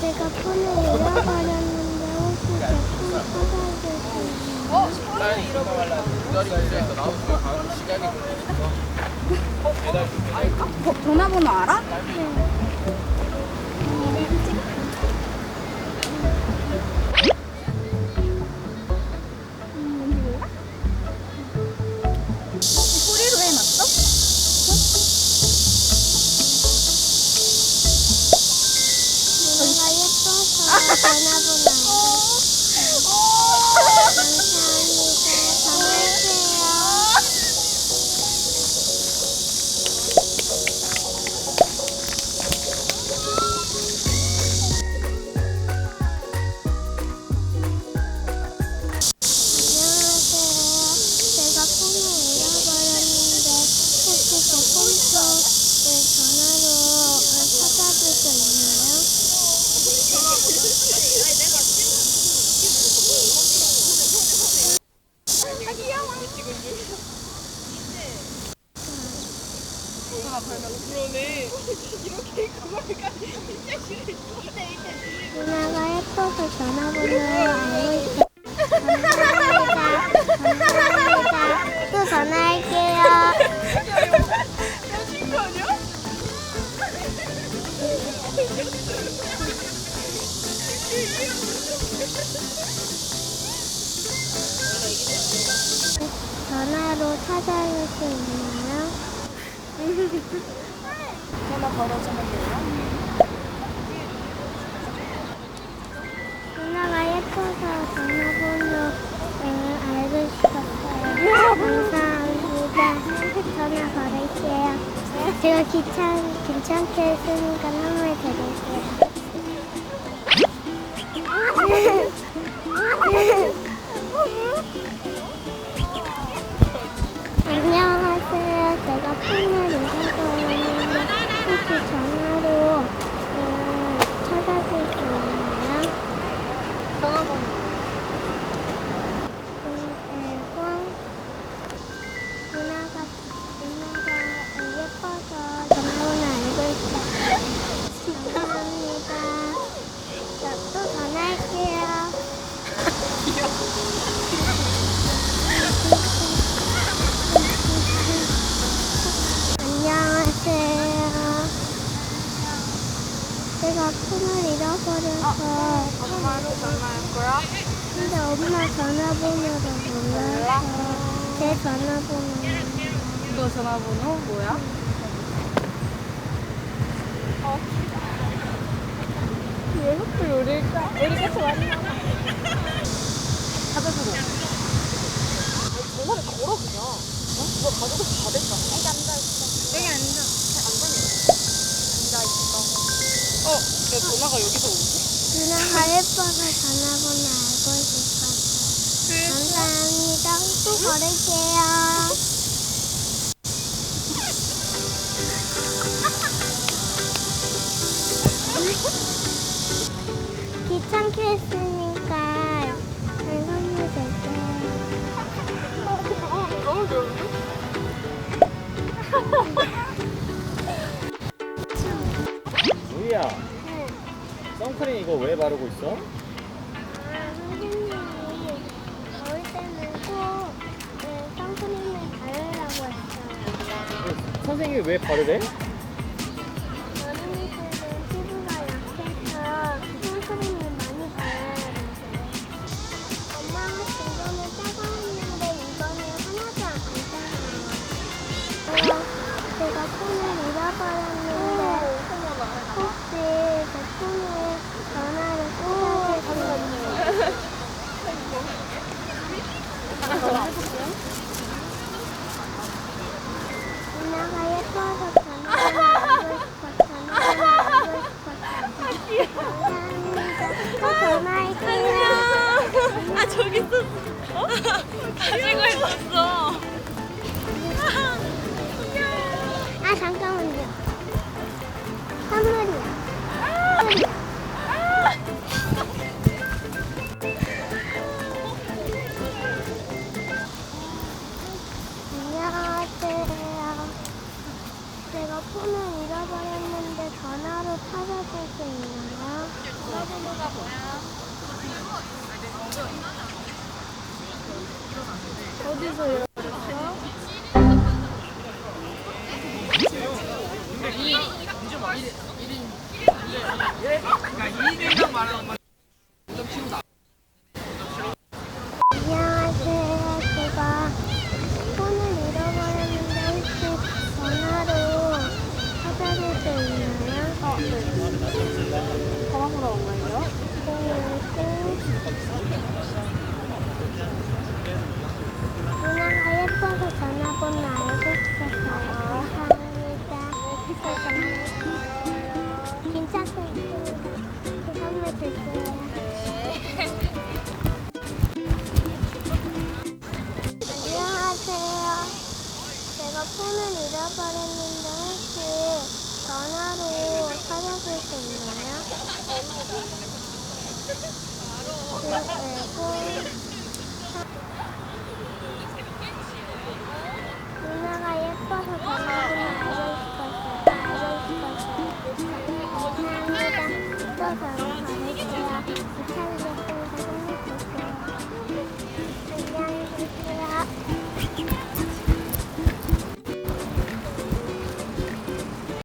제가 폰을 잃어버렸는데 혹시 제폰 찾아주세요. 어? 폰을 잃어버렸다고? 어, 전화번호 알아? 소 누나가 예뻐서 전화번호 알고 있어요. 감사합니다. 감사합니다. 또 전화할게요. 전화로 찾아올 수 있나요? 전화 걸어주면 돼요. 누나가 예뻐서 전화번호 어, 알고 싶었어요. 감사합니다. 전화 걸을게요. 제가 귀찮, 괜찮게 했으니까 선물 드릴게요. 안녕하세요. 제가 잃어버려서 엄마로 전화할 거야? 근데 엄마 전화번호를 몰라서 제 전화번호 너 전화번호 뭐야? 어. 얘것도 요리일까? 우리가 좋아하는 찾아주고. 전화를 걸어 그냥. 어? 너 가져가서 다 됐잖아. 여기 앉아 있어. 여기 앉아. 앉아 있어. 앉아 있어. 어? 야 전화가 여기서 오지? 누나가 예뻐서 전화번호 알고 싶었어요. 감사합니다. 또 걸을게요. 귀찮게 했으니까 이거 왜 바르고 있어? 아, 선생님이 더울 때는 꼭 네, 선크림을 바르라고 했어요. 선생님이 왜 바르래? 어디서요? 그러니까 2인당 말하는 건 뻔했는데 혹시 전화로 찾아볼 수 있나요? 그리고 누나가 예뻐서 전화번호 가져올 것 같아요. 가져올 것 같아요. 감사합니다. 또 전화 받을게요.